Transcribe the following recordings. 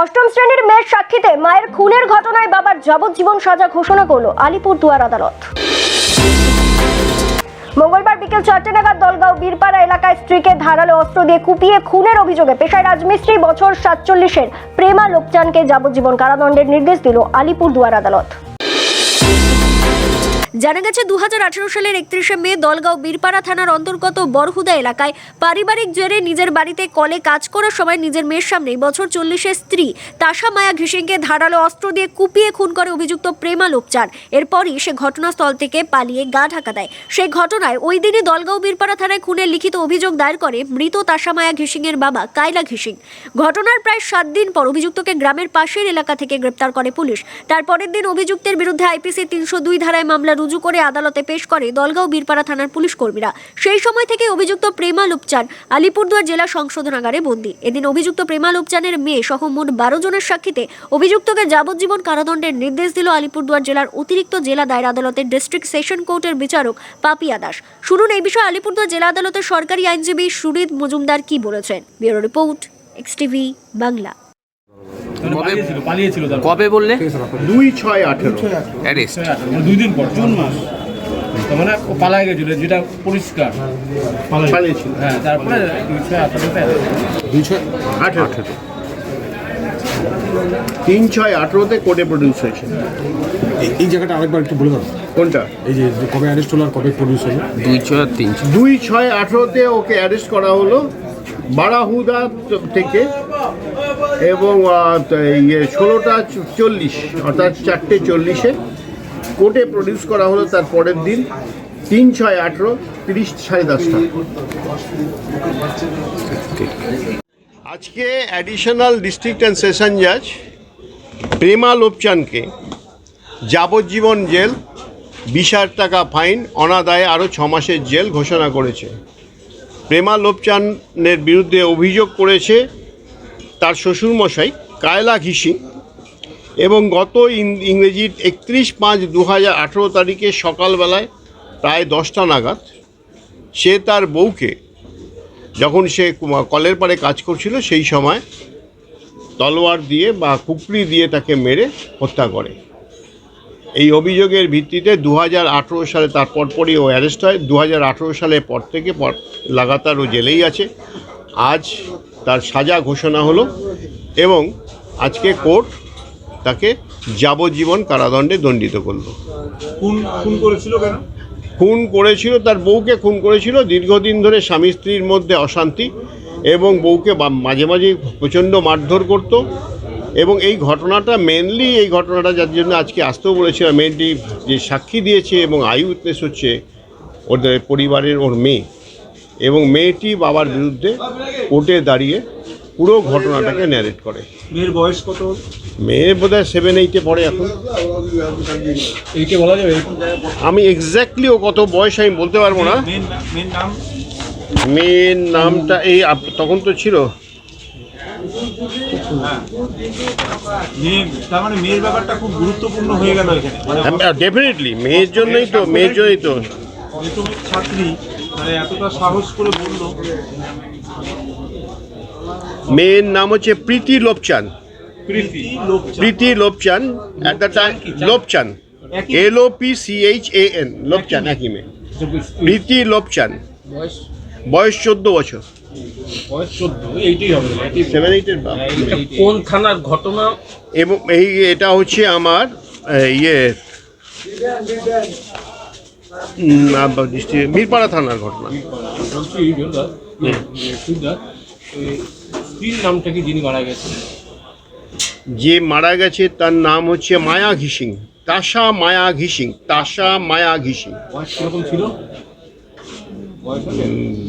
অষ্টম শ্রেণির মেয়ের সাক্ষীতে মায়ের খুনের ঘটনায় বাবার যাবজ্জীবন সাজা ঘোষণা করল আলিপুর দুয়ার আদালত। মঙ্গলবার বিকেল চারটে নাগাদ দলগাঁও বীরপাড়া এলাকায় স্ত্রীকে ধারালো অস্ত্র দিয়ে কুপিয়ে খুনের অভিযোগে পেশায় রাজমিস্ত্রি বছর সাতচল্লিশের প্রেমা লোকচানকে যাবজ্জীবন কারাদণ্ডের নির্দেশ দিল আলিপুর দুয়ার আদালত। জানা গেছে দু হাজার আঠারো সালের একত্রিশে মে দলগাঁও বীরপাড়া থানার অন্তর্গত বরহুদা এলাকায় পারিবারিক জেরে নিজের বাড়িতে কলে কাজ করার সময় নিজের মেয়ের সামনে বছর চল্লিশের স্ত্রী তাসা মায়া ঘিসিংকে ধারালো অস্ত্র দিয়ে কুপিয়ে খুন করে অভিযুক্ত প্রেমা লোকচান এরপরই সে ঘটনাস্থল থেকে পালিয়ে গা ঢাকা দেয়। সেই ঘটনায় ওই দিনই দলগাঁও বীরপাড়া থানায় খুনের লিখিত অভিযোগ দায়ের করে মৃত তাসা মায়া ঘিসিংয়ের বাবা কাইলা ঘিসিং ঘটনার প্রায় সাত দিন পর অভিযুক্তকে গ্রামের পাশের এলাকা থেকে গ্রেপ্তার করে পুলিশ। তারপরের দিন অভিযুক্তের বিরুদ্ধে আইপিসি তিনশো দুই ধারায় মামলা রুজু করে আদালতে পেশ করে দলগাঁও বীরপাড়া থানার পুলিশ কর্মীরা। সেই সময় থেকে অভিযুক্ত প্রেমা লুপচান আলিপুরদুয়ার জেলা সংশোধনাগারে বন্দী। এদিন অভিযুক্ত প্রেমা লুপচানের মেয়ে সহ মোট বারো জনের সাক্ষীতে অভিযুক্তকে যাবজ্জীবন কারাদণ্ডের নির্দেশ দিল আলিপুরদুয়ার জেলার অতিরিক্ত জেলা দায়ের আদালতের ডিস্ট্রিক্ট সেশন কোর্টের বিচারক পাপিয়া দাস। শুনুন এই বিষয়ে আলিপুরদুয়ার জেলা আদালতের সরকারি আইনজীবী সুরিদ মজুমদার কি বলেছেন? Bureau report, X TV, Bangla. কবে- পালিয়েছিল কবে বললে? দুই ছয় আঠেরো। অ্যারেস্ট মানে দুই দিন পর জুন মাস। মানে পালায় গেছিল যেটা পরিষ্কার। পালিয়েছিল। হ্যাঁ তারপরে দুই ছয় আঠারোতে দুই ছয় আঠেরো। তিন ছয় আঠেরোতে কোর্টে প্রডিউস হয়েছে। এই- এই জায়গাটা আরেকবার একটু বলে দাও। কোনটা? এই যে কবে অ্যারেস্ট হলো আর কবে প্রডিউস হলো? দুই ছয় আর তিন। দুই ছয় আঠেরোতে ওকে অ্যারেস্ট করা হলো বারাহুদা থেকে। এবং ষোলোটা চল্লিশ, অর্থাৎ চারটে চল্লিশে কোর্টে প্রডিউস করা হলো তার পরের দিন, তিন ছয় আঠেরো, তিরিশ সাড়ে দশটা। আজকে অ্যাডিশনাল ডিস্ট্রিক্ট অ্যান্ড সেশন জাজ প্রেমা লোপচানকে যাবজ্জীবন জেল বিশ হাজার টাকা ফাইন অনাদায়ে আরও ছ মাসের জেল ঘোষণা করেছে। প্রেমা লোপচানের বিরুদ্ধে অভিযোগ করেছে তার শ্বশুরমশাই কায়লা ঘিসি এবং গত ইংরেজির একত্রিশ পাঁচ দু হাজার আঠেরো তারিখে সকালবেলায় প্রায় দশটা নাগাদ সে তার বউকে যখন সে কলের পারে কাজ করছিল সেই সময় তলোয়ার দিয়ে বা কুকরি দিয়ে তাকে মেরে হত্যা করে। এই অভিযোগের ভিত্তিতে দু হাজার আঠেরো সালে তার পরপরই ও অ্যারেস্ট হয়। দু সালের পর থেকে পর লাগাতার ও জেলেই আছে। আজ তার সাজা ঘোষণা হলো এবং আজকে কোর্ট তাকে যাবজ্জীবন কারাদণ্ডে দণ্ডিত করল। খুন খুন করেছিল কেন? খুন করেছিল তার বউকে খুন করেছিল দীর্ঘদিন ধরে স্বামী স্ত্রীর মধ্যে অশান্তি এবং বউকে মাঝে মাঝে প্রচণ্ড মারধর করত এবং এই ঘটনাটা মেনলি এই ঘটনাটা যার জন্য আজকে আসতেও বলেছিলাম মেনলি যে সাক্ষী দিয়েছে এবং আই উইটনেস হচ্ছে ওদের পরিবারের ওর মেয়ে। এবং মেয়েটি বাবার বিরুদ্ধে কোর্টে দাঁড়িয়ে পুরো ঘটনাটাকে ন্যারেট করে। মেয়ের বয়স কত মেয়ে বোধহয় সেভেন এইটে পড়ে এখন। এইকে বলা যাবে? আমি এক্স্যাক্টলি ও কত বয়স আমি বলতে পারব না। মেয়ের নামটা এই তখন তো ছিল। মেয়ে মানে মেয়ের ব্যাপারটা খুব গুরুত্বপূর্ণ হয়ে গেল এখানে। মানে ডেফিনেটলি মেয়ের জন্যই তো মেয়ের জন্যই তো ছাত্রী। মানে এতটা সাহস করে বলল। মেয়ের নাম হচ্ছে Preeti Lopchan. Preeti Preeti Lopchan at the time Lopchan. L O P C H A N Lopchan একই মেয়ে। প্রীতি লোপচান। বয়স? চোদ্দ বছর। এইটের কোন থানার ঘটনা? এবং এই এটা হচ্ছে আমার ইয়ে বীরপাড়া থানার ঘটনা বলছি স্ত্রীর নামটা কি যিনি মারা গেছেন যে মারা গেছে তার নাম হচ্ছে মায়া ঘিসিং তাসা মায়া ঘিসিং তাসা মায়া ঘিসিং। বয়স কীরকম ছিল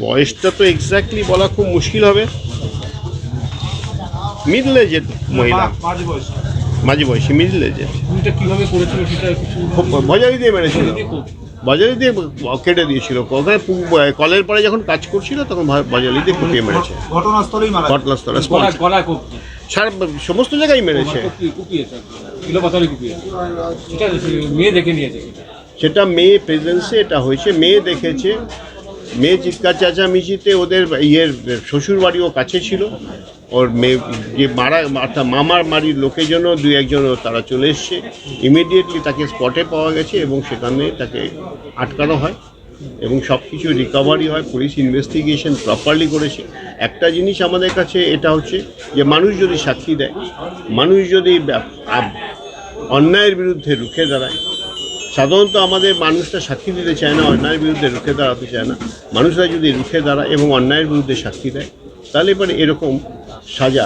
বয়সটা তো এক্স্যাক্টলি বলা খুব মুশকিল হবে। মিডল এজের মহিলা মাঝে বয়সী মিডল এজের খুনটা কীভাবে করেছিল সেটা কিছু দিয়ে মেরেছিল। বজারি দিয়ে কেটে দিয়েছিল। ওখানে কলের পরে যখন কাজ করছিল তখন বজারি দিয়ে কুপিয়ে মেরেছে। ঘটনাস্থলেই ঘটনাস্থলে সারা সমস্ত জায়গায় মেরেছে। কুপিয়েছে কিলো পাতালে কুপিয়েছে এটা মেয়ে দেখে নিয়েছে সেটা। মেয়ে প্রেজেন্সে এটা হয়েছে। মেয়ে দেখেছে। মেয়ে চিৎকার চেঁচামেচিতে ওদের ইয়ের শ্বশুর বাড়িও কাছে ছিল। ওর মেয়ে, যে মারা, অর্থাৎ মামার বাড়ির লোকেজনও দু একজনও তারা চলে এসছে। ইমিডিয়েটলি তাকে স্পটে পাওয়া গেছে এবং সেখানে তাকে আটকানো হয় এবং সব কিছু রিকভারি হয় পুলিশ ইনভেস্টিগেশন প্রপারলি করেছে। একটা জিনিস আমাদের কাছে এটা হচ্ছে যে মানুষ যদি সাক্ষী দেয়, মানুষ যদি অন্যায়ের বিরুদ্ধে রুখে দাঁড়ায়, সাধারণত আমাদের মানুষটা সাক্ষী দিতে চায় না, অন্যায়ের বিরুদ্ধে রুখে দাঁড়াতে চায় না। মানুষরা যদি রুখে দাঁড়ায় এবং অন্যায়ের বিরুদ্ধে সাক্ষী দেয়, তাহলে এবারে এরকম সাজা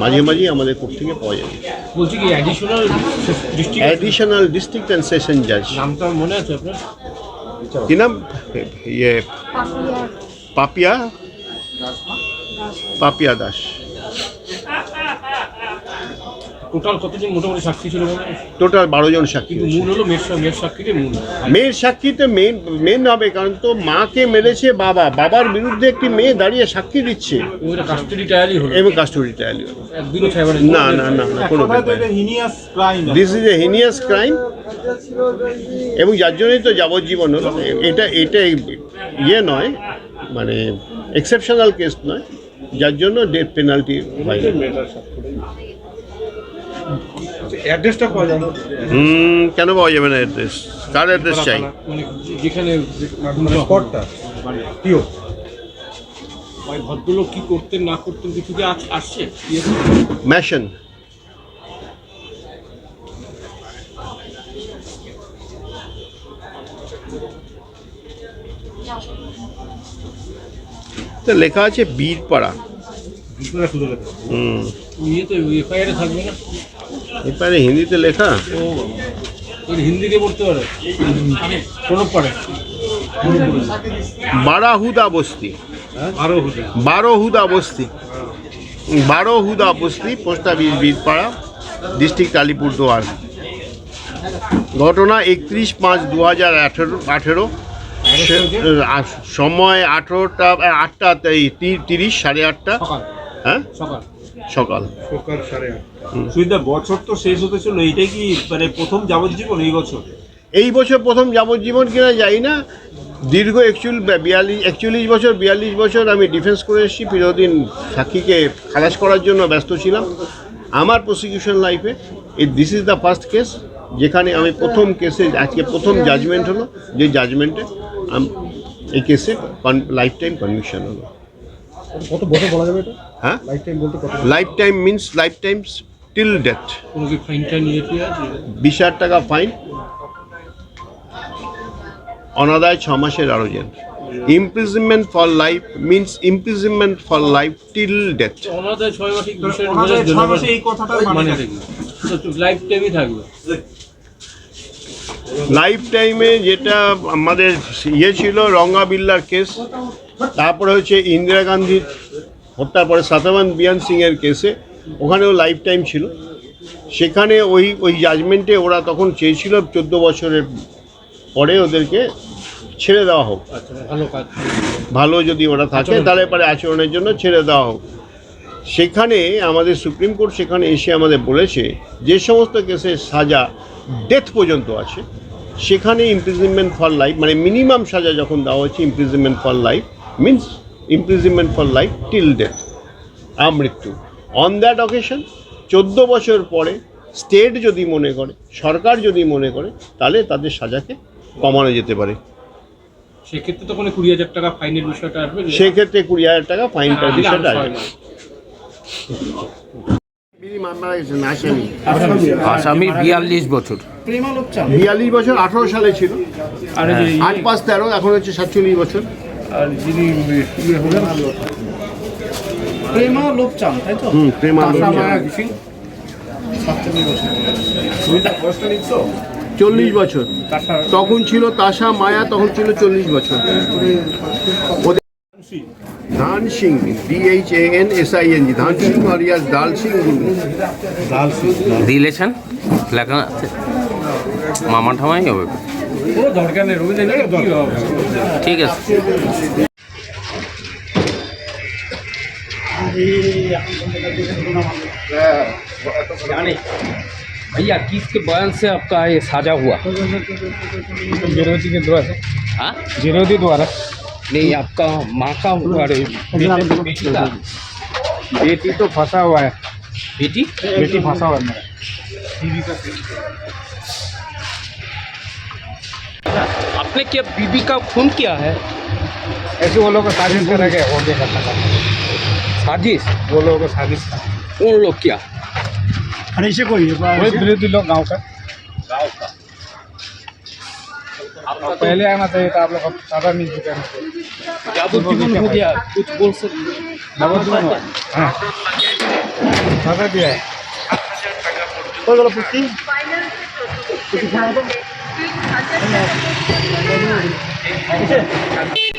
মাঝে মাঝেই আমাদের কোর্ট থেকে পাওয়া যাবে। বলছি কি additional district additional district and session জাজ নামটা মনে আছে আপনার? কি নাম? ইয়ে পাপিয়া। পাপিয়া দাস। টোটাল কতজন মোটামুটি সাক্ষী ছিল টোটাল বারো জন সাক্ষী কিন্তু মূল হলো মেয়ের সাক্ষীতে মূল। মেয়ের সাক্ষীতে মেন মেন হবে কারণ তো মাকে মেরেছে বাবা। বাবার বিরুদ্ধে একটি মেয়ে দাঁড়িয়ে সাক্ষী দিচ্ছে। কাস্টডি ট্রায়ালই হলো। এবং কাস্টডি একদিনও ছাইবার না না না না কোনো this is a heinous crime এবং যার জন্যই তো যাবজ্জীবন হলো। এটা এটা ইয়ে নয় মানে এক্সেপশনাল কেস নয়। যার জন্য ডেথ পেনাল্টি হয়। অ্যাড্রেসটা পাওয়া যায় হুম কেন পাওয়া যাবে না অ্যাড্রেস কার অ্যাড্রেস চাই? মানে যেখানে স্পটটা পিও ওই ভদ্রলোক কি করতেন না করতেন কিছু কি আসছে? ম্যাশন তো লেখা আছে বীরপাড়া। হুম। ইয়ে তো এফআইআর থাকবে না? এবারে হিন্দিতে লেখা? ওর হিন্দিতে পড়তে পারে। প্রণব পারে বারাহুদা বস্তি। হতে Barohuda. Basti. Barohuda Basti post office Birpara district Alipurduar ঘটনা একত্রিশ পাঁচ দু হাজার আঠেরো। আঠেরো সময় আঠেরোটা আটটা তিরিশ সাড়ে আটটা। হ্যাঁ? সকাল। সকাল। সকাল সাড়ে আট সুবিধা বছর তো শেষ হতে চলো এইটাই কি মানে প্রথম যাবজ্জীবন এই বছর? এই বছর প্রথম যাবজ্জীবন কিনা যাই না। দীর্ঘ একচুয়াল বিয়াল্লিশ একচল্লিশ বছর বিয়াল্লিশ বছর আমি ডিফেন্স করে এসেছি। ফিরোদিন সাক্ষীকে খালাস করার জন্য ব্যস্ত ছিলাম। আমার প্রসিকিউশন লাইফে এই this is the first case যেখানে আমি প্রথম কেসে আজকে প্রথম জাজমেন্ট হলো। যে জাজমেন্টে এই কেসে লাইফ টাইম কনভিকশন হলো। কত বছর বলা যাবে এটা? হ্যাঁ? Life time means life time till death কোনো কি ফাইনটা নিয়েছে আছে? বিশ হাজার টাকা ফাইন অনাদায় ছ মাসের আরও jail imprisonment for life means imprisonment for life till death অনাদায় ছয় মাসে এই মানে টাইমই থাকবে। লাইফ টাইমে যেটা আমাদের ইয়ে ছিল রঙ্গা বিল্লার কেস তারপরে হচ্ছে ইন্দিরা গান্ধীর হত্যার পরে সাতাবান বিয়ান সিংয়ের কেসে ওখানেও লাইফ টাইম ছিল। সেখানে ওই ওই জাজমেন্টে ওরা তখন চেয়েছিল চোদ্দ বছরের পরে ওদেরকে ছেড়ে দেওয়া হোক। আচ্ছা ভালো ভালো যদি ওরা থাকে তাহলে পরে আচরণের জন্য ছেড়ে দেওয়া হোক। সেখানে আমাদের সুপ্রিম কোর্ট সেখানে এসে আমাদের বলেছে যে সমস্ত কেসে সাজা ডেথ পর্যন্ত আছে সেখানে ইমপ্রিজনমেন্ট ফর লাইফ মানে মিনিমাম সাজা যখন দেওয়া হচ্ছে imprisonment for life means imprisonment for life till death আমৃত্যু। অন দ্যাট অকেশন চোদ্দ বছর পরে স্টেট যদি মনে করে সরকার যদি মনে করে তাহলে তাদের সাজাকে কমানো যেতে পারে। সেক্ষেত্রে তো কোনো কুড়ি হাজার টাকা ফাইনের বিষয়টা আসবে সেক্ষেত্রে কুড়ি হাজার টাকা ফাইনটার বিষয়টা ছয় মাস। আসামি বিয়াল্লিশ বছর। বিয়াল্লিশ বছর আঠারো সালে ছিল। আর আট পাঁচ তেরো এখন হচ্ছে সাতচল্লিশ বছর। আর যিনি ইয়ে হলেন প্রেমা লোকচান তাই তো? হুম প্রেমা লোকচান। চল্লিশ বছর। তখন ছিল তাসা মায়া তখন ছিল চল্লিশ বছর। Dhan Singh D H A N S I N G Dhan Singh আর দাল সিং রিলেশন লেখা মামা ঠামাই হবে। কোনো দরকার নেই রবীন্দ্র কি হবে ঠিক আছে भैया किसके बयान से आपका ये साजा हुआ विरोधी के द्वारा हाँ विरोधी द्वारा नहीं आपका माँ का हुआ रे बेटे बेटी का बेटी तो फंसा हुआ है বেটি बेटी फंसा हुआ है मेरा आपने क्या बीबी का खून किया है? ऐसे वो लोग साजिश कर रहे और क्या साजिश? वो लोगों का साजिश। उन लोग क्या। अरे इसे कोई विरोधी लोग गाँव का। गाँव का आपका तो- पहले आना चाहिए था तो आप लोग अब ज़्यादा नहीं चुके हो गया कुछ बोल सकते हाँ। ज़्यादा दिया है। 好，谢谢。